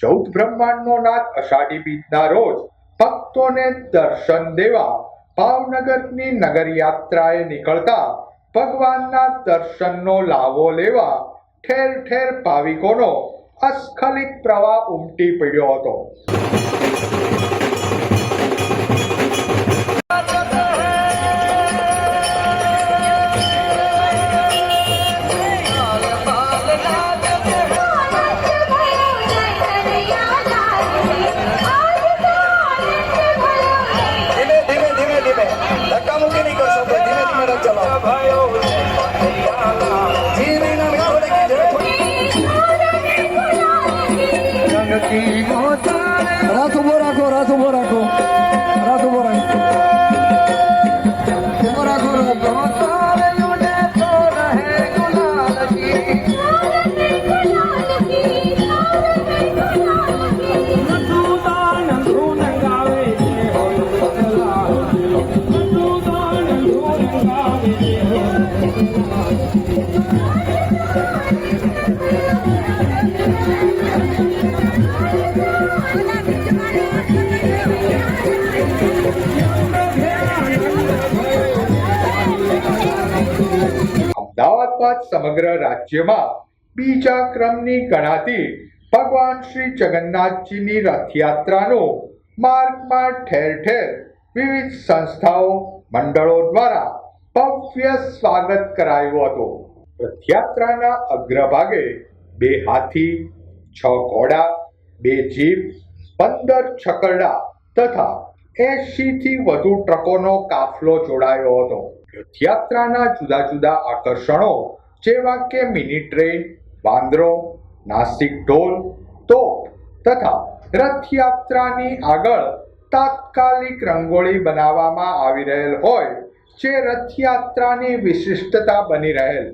ચૌદ બ્રહ્માંડનો નાથ અષાઢી બીજના રોજ ભક્તોને દર્શન દેવા ભાવનગરની નગર યાત્રાએ નીકળતા ભગવાનના દર્શનનો લાવો લેવા ઠેર ઠેર ભાવિકોનો અસ્ખલિત પ્રવાહ ઉમટી પડ્યો હતો. રથ અમદાવાદ બાદ સમગ્ર રાજ્યમાં બીજા ક્રમની ગણાતી ભગવાન શ્રી જગન્નાથજીની રથયાત્રાનું માર્ગમાં ઠેર ઠેર વિવિધ સંસ્થાઓ, મંડળો દ્વારા ભવ્ય સ્વાગત કરાયું હતું. રથયાત્રાના અગ્રભાગે બે હાથી, છ ઘોડા, બે જીપ, પંદર છકરડા તથા એંશીથી વધુ ટ્રકોનો કાફલો જોડાયો હતો. રથયાત્રાના જુદા જુદા આકર્ષણો, જેવા કે મિની ટ્રેન બાંદરો નાસિક ઢોલ, તોપ તથા રથયાત્રાની આગળ તાત્કાલિક રંગોળી બનાવવામાં આવી રહેલ હોય, જે રથયાત્રાની વિશિષ્ટતા બની રહેલ.